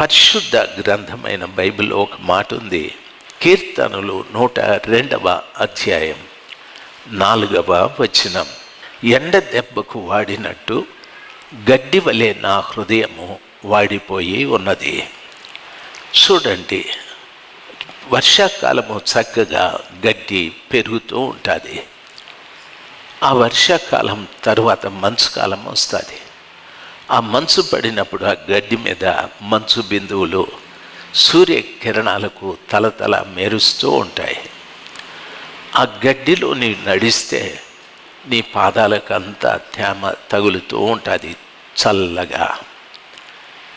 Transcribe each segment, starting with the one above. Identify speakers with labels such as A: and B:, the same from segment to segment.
A: పరిశుద్ధ గ్రంథమైన బైబిల్ ఒక మాట ఉంది. కీర్తనలు నూట రెండవ అధ్యాయం నాలుగవ వచనం. ఎండ దెబ్బకు వాడినట్టు గడ్డి వలె నా హృదయము వాడిపోయి ఉన్నది. చూడండి వర్షాకాలము చక్కగా గడ్డి పెరుగుతూ ఉంటుంది. ఆ వర్షాకాలం తర్వాత మంచు కాలం వస్తుంది. ఆ మంచు పడినప్పుడు ఆ గడ్డి మీద మంచు బిందువులు సూర్యకిరణాలకు తలతల మెరుస్తూ ఉంటాయి. ఆ గడ్డిలో నీవు నడిస్తే నీ పాదాలకు అంతా తేమ తగులుతూ ఉంటుంది చల్లగా.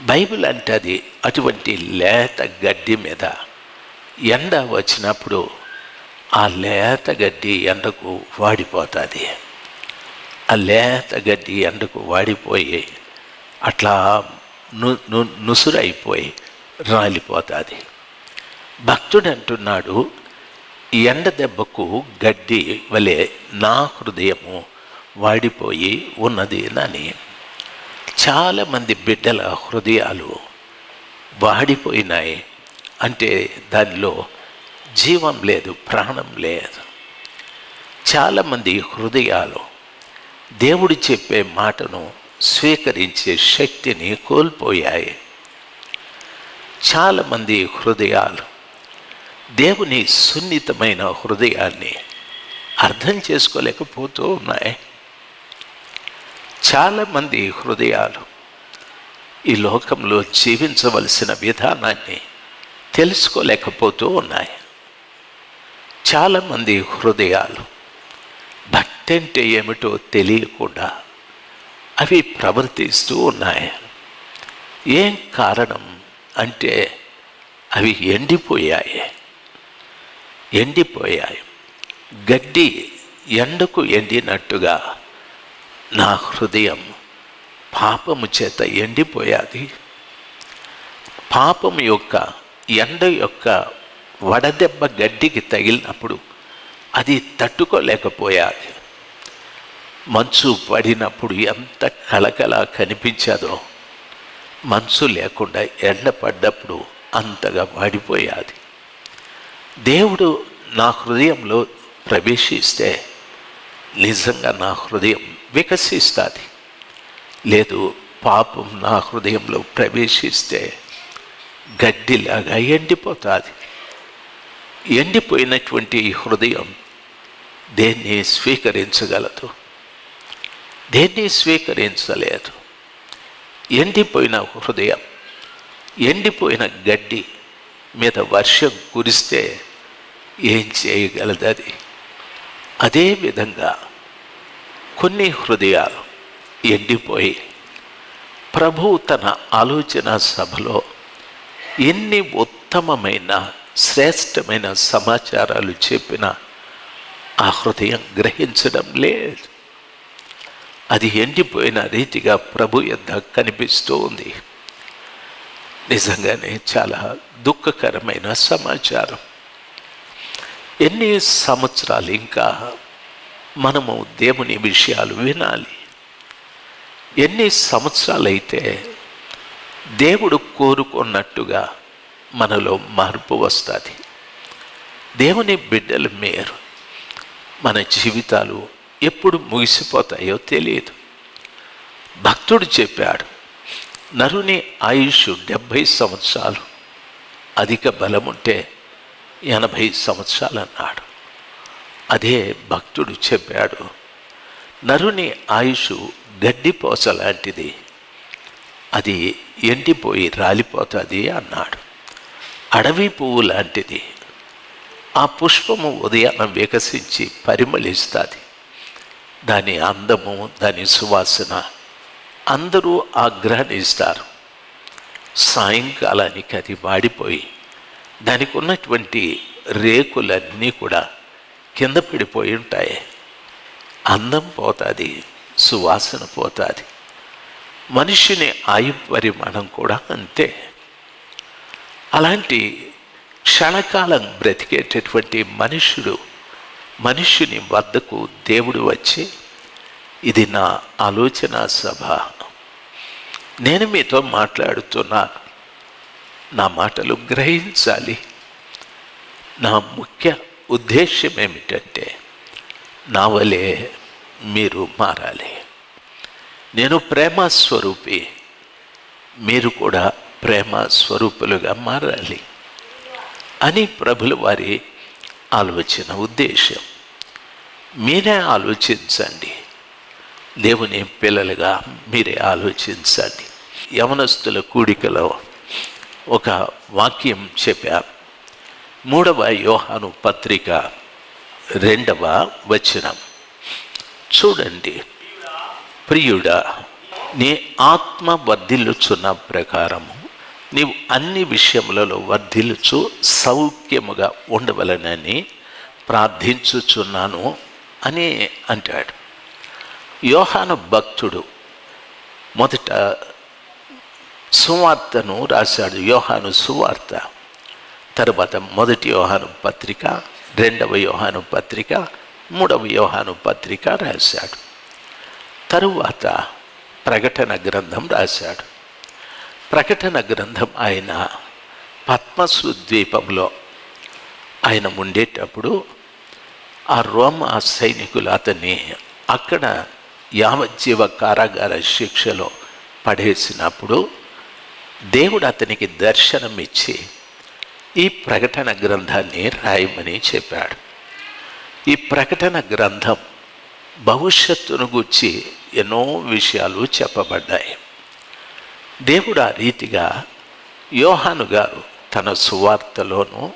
A: బైబిల్ అంటే అది అటువంటి లేత గడ్డి మీద ఎండ వచ్చినప్పుడు ఆ లేత గడ్డి ఎండకు వాడిపోతుంది. ఆ లేత గడ్డి ఎండకు వాడిపోయి అట్లా ను నుసురైపోయి రాలిపోతుంది. భక్తుడు అంటున్నాడు ఎండ దెబ్బకు గడ్డి వలె నా హృదయము వాడిపోయి ఉన్నది అని చాలామంది బిడ్డల హృదయాలు వాడిపోయినాయి. అంటే దానిలో జీవం లేదు ప్రాణం లేదు. చాలామంది హృదయాలు దేవుడు చెప్పే మాటను స్వీకరించే శక్తిని కోల్పోయాయి. చాలామంది హృదయాలు దేవుని సున్నితమైన హృదయాన్ని అర్థం చేసుకోలేకపోతూ ఉన్నాయి. చాలామంది హృదయాలు ఈ లోకంలో జీవించవలసిన విధానాన్ని తెలుసుకోలేకపోతూ ఉన్నాయి. చాలామంది హృదయాలు భక్తి అంటే ఏమిటో తెలియకుండా అవి ప్రవర్తిస్తూ ఉన్నాయి. ఏం కారణం అంటే అవి ఎండిపోయాయి. ఎండిపోయాయి. గడ్డి ఎండకు ఎండినట్టుగా నా హృదయం పాపము చేత ఎండిపోయాది. పాపము యొక్క ఎండ యొక్క వడదెబ్బ గడ్డికి తగిలినప్పుడు అది తట్టుకోలేకపోయాది. మంచు పడినప్పుడు ఎంత కళకళ కనిపించదో. మంచు లేకుండా ఎండ పడ్డప్పుడు అంతగా వాడిపోయాది. దేవుడు నా హృదయంలో ప్రవేశిస్తే నిజంగా నా హృదయం వికసిస్తుంది. లేదు పాపం నా హృదయంలో ప్రవేశిస్తే గడ్డిలాగా ఎండిపోతుంది. ఎండిపోయినటువంటి ఈ హృదయం దేన్ని స్వీకరించగలదు? దేన్ని స్వీకరించలేదు? ఎండిపోయిన హృదయం ఎండిపోయిన గడ్డి మీద వర్షం కురిస్తే ఏం చేయగలదు అది అదేవిధంగా కొన్ని హృదయాలు ఎండిపోయి ప్రభువు తన ఆలోచన సభలో ఎన్ని ఉత్తమమైన శ్రేష్టమైన సమాచారాలు చెప్పినా ఆ హృదయం గ్రహించడం లేదు. అది ఎండిపోయిన రీతిగా ప్రభు యొద్ద కనిపిస్తూ ఉంది. నిజంగానే చాలా దుఃఖకరమైన సమాచారం. ఎన్ని సంవత్సరాలు ఇంకా మనము దేవుని విషయాలు వినాలి? ఎన్ని సంవత్సరాలైతే దేవుడు కోరుకున్నట్టుగా మనలో మార్పు వస్తుంది? దేవుని బిడ్డలు మేరు మన జీవితాలు ఎప్పుడు ముగిసిపోతాయో తెలియదు. భక్తుడు చెప్పాడు నరుని ఆయుష్ డెబ్భై సంవత్సరాలు అధిక బలం ఉంటే ఎనభై సంవత్సరాలు అన్నాడు అదే భక్తుడు చెప్పాడు నరుని ఆయుష్ గడ్డిపోస లాంటిది అది ఎండిపోయి రాలిపోతుంది అన్నాడు. అడవి పువ్వు లాంటిది ఆ పుష్పము ఉదయాన వికసించి పరిమళిస్తుంది దాని అందము దాని సువాసన అందరూ ఆగ్రహణిస్తారు. సాయంకాలానికి అది వాడిపోయి దానికి ఉన్నటువంటి రేకులన్నీ కూడా కింద పడిపోయి ఉంటాయి. అందం పోతుంది సువాసన పోతుంది. మనిషిని ఆయు పరిమాణం కూడా అంతే. అలాంటి క్షణకాలం బ్రతికేటటువంటి మనుషుడు మనుష్యుని వద్దకు దేవుడు వచ్చి ఇది నా ఆలోచన సభ. నేను మీతో మాట్లాడుతున్నా. నా మాటలు గ్రహించాలి. నా ముఖ్య ఉద్దేశ్యం ఏమిటంటే నా వలే మీరు మారాలి. నేను ప్రేమ స్వరూపి. మీరు కూడా ప్రేమ స్వరూపులుగా మారాలి. అని ప్రభుల వారి ఆలోచన ఉద్దేశం మీరే ఆలోచించండి. దేవుని పిల్లలుగా మీరే ఆలోచించండి. యవనస్తుల కూడికలో ఒక వాక్యం చెప్పారు మూడవ యోహాను పత్రిక రెండవ వచనం. చూడండి. ప్రియుడా నీ ఆత్మ వర్ధిల్లుచున్న ప్రకారము నీవు అన్ని విషయములలో వర్ధిల్చు సౌఖ్యముగా ఉండవలనని ప్రార్థించుచున్నాను అని అంటాడు. యోహాను భక్తుడు మొదట సువార్తను రాశాడు యోహాను సువార్త. తర్వాత మొదటి యోహాను పత్రిక రెండవ యోహాను పత్రిక మూడవ యోహాను పత్రిక రాశాడు. తరువాత ప్రకటన గ్రంథం రాశాడు. ప్రకటన గ్రంథం ఆయన పద్మసు ద్వీపంలో ఆయన ఉండేటప్పుడు ఆ రోమ సైనికులు అతన్ని అక్కడ యావజ్జీవ కారాగార శిక్షలో పడేసినప్పుడు దేవుడు అతనికి దర్శనం ఇచ్చి ఈ ప్రకటన గ్రంథాన్ని రాయమని చెప్పాడు. ఈ ప్రకటన గ్రంథం భవిష్యత్తును గుర్చి ఎన్నో విషయాలు చెప్పబడ్డాయి. దేవుడు ఆ రీతిగా యోహాను గారు తన సువార్తలోనూ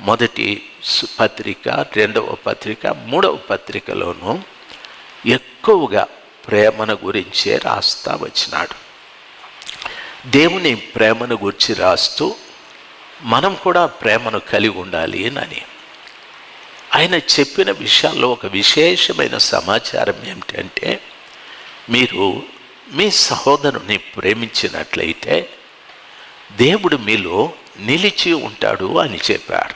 A: మొదటి పత్రిక రెండవ పత్రిక మూడవ పత్రికలోనూ ఎక్కువగా ప్రేమను గురించే రాస్తా వచ్చినాడు. దేవుని ప్రేమను గురించి రాస్తూ మనం కూడా ప్రేమను కలిగి ఉండాలి అని. ఆయన చెప్పిన విషయాల్లో ఒక విశేషమైన సమాచారం ఏమిటంటే మీరు మీ సహోదరుని ప్రేమించినట్లయితే దేవుడు మీలో నిలిచి ఉంటాడు అని చెప్పాడు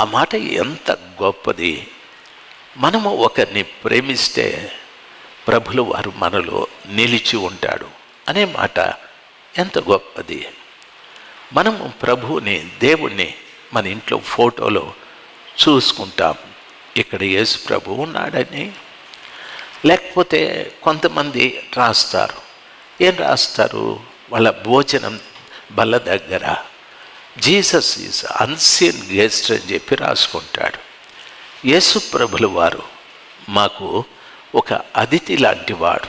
A: ఆ మాట ఎంత గొప్పది. మనము ఒకరిని ప్రేమిస్తే ప్రభులు వారు మనలో నిలిచి ఉంటాడు అనే మాట ఎంత గొప్పది. మనము ప్రభువుని దేవుణ్ణి మన ఇంట్లో ఫోటోలో చూసుకుంటాం. ఇక్కడ యేసు ప్రభు ఉన్నాడని లేకపోతే కొంతమంది రాస్తారు. ఏం రాస్తారు? వాళ్ళ భోజనం బల్ల దగ్గర. జీసస్ ఈజ్ అన్సీన్ గెస్ట్ అని చెప్పి రాసుకుంటాడు. యేసు ప్రభుల వారు మాకు ఒక అతిథి లాంటి వాడు.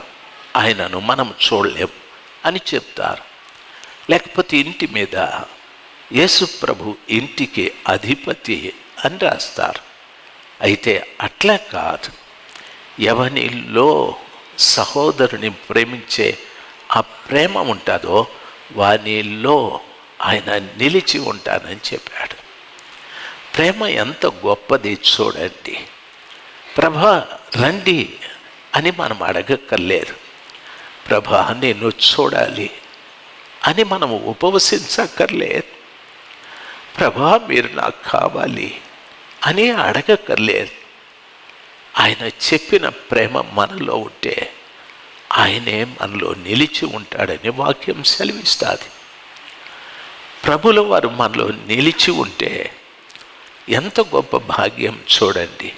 A: ఆయనను మనం చూడలేం అని చెప్తారు. లేకపోతే ఇంటి మీద యేసు ప్రభు ఇంటికి అధిపతి అని రాస్తారు. అయితే అట్లా కాదు. ఎవనిలో సహోదరుని ప్రేమించే ఆ ప్రేమ ఉంటుందో వానిలో ఆయన నిలిచి ఉంటానని చెప్పాడు. ప్రేమ ఎంత గొప్పది చూడండి. ప్రభా రండి అని మనం అడగక్కర్లేదు. ప్రభా నేను చూడాలి అని మనం ఉపవసించక్కర్లేదు. ప్రభా మీరు నాకు కావాలి అని అడగక్కర్లేదు. ఆయన చెప్పిన ప్రేమ మనలో ఉంటే ఆయనే మనలో నిలిచి ఉంటాడని వాక్యం సెలవిస్తుంది. ప్రభుల వారు మనలో నిలిచి ఉంటే ఎంత గొప్ప భాగ్యం చూడండి.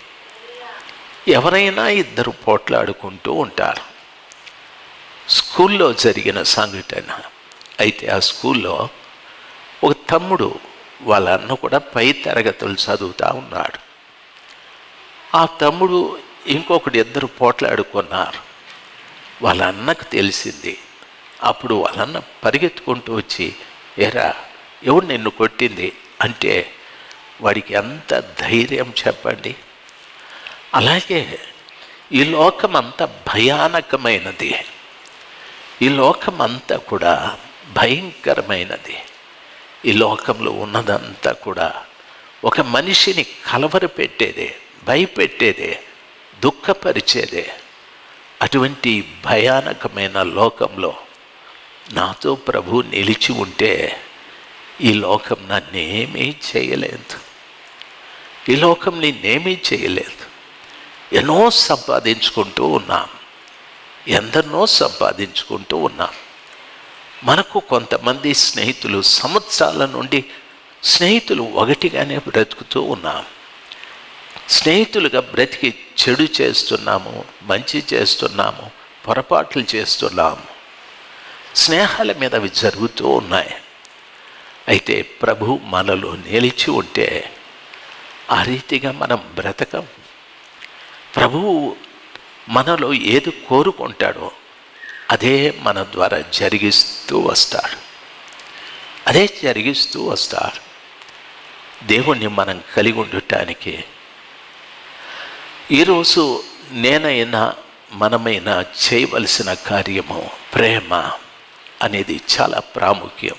A: ఎవరైనా ఇద్దరు పోట్లాడుకుంటూ ఉంటారు. స్కూల్లో జరిగిన సంఘటన. అయితే ఆ స్కూల్లో ఒక తమ్ముడు వాళ్ళ అన్న కూడా పై తరగతులు చదువుతూ ఉన్నాడు. ఆ తమ్ముడు ఇంకొకటి ఇద్దరు పోట్లాడుకున్నారు వాళ్ళ అన్నకు తెలిసింది. అప్పుడు వాళ్ళన్న పరిగెత్తుకుంటూ వచ్చి ఎరా ఎవడు నిన్ను కొట్టింది? అంటే వాడికి ఎంత ధైర్యం చెప్పండి. అలాగే ఈ లోకం అంత భయానకమైనది. ఈ లోకం అంతా కూడా భయంకరమైనది. ఈ లోకంలో ఉన్నదంతా కూడా ఒక మనిషిని కలవరపెట్టేదే. భయపెట్టేదే దుఃఖపరిచేదే. అటువంటి భయానకమైన లోకంలో నాతో ప్రభు నిలిచి ఉంటే ఈ లోకం నన్నేమీ చేయలేదు. ఈ లోకం నేనేమీ చేయలేదు. ఎన్నో సంపాదించుకుంటూ ఉన్నాం. ఎందరినో సంపాదించుకుంటూ ఉన్నాం. మనకు కొంతమంది స్నేహితులు సంవత్సరాల నుండి స్నేహితులు ఒకటిగానే బ్రతుకుతూ ఉన్నాం. స్నేహితులుగా బ్రతికి చెడు చేస్తున్నాము మంచి చేస్తున్నాము పొరపాట్లు చేస్తున్నాము. స్నేహాల మీద అవి జరుగుతూ ఉన్నాయి. అయితే ప్రభు మనలో నిలిచి ఉంటే ఆ రీతిగా మనం బ్రతకం. ప్రభువు మనలో ఏది కోరుకుంటాడో అదే మన ద్వారా జరిగిస్తూ వస్తాడు. అదే జరిగిస్తూ వస్తాడు. దేవుణ్ణి మనం కలిగి ఉండటానికి ఈరోజు నేనైనా మనమైనా చేయవలసిన కార్యము ప్రేమ అనేది చాలా ప్రాముఖ్యం.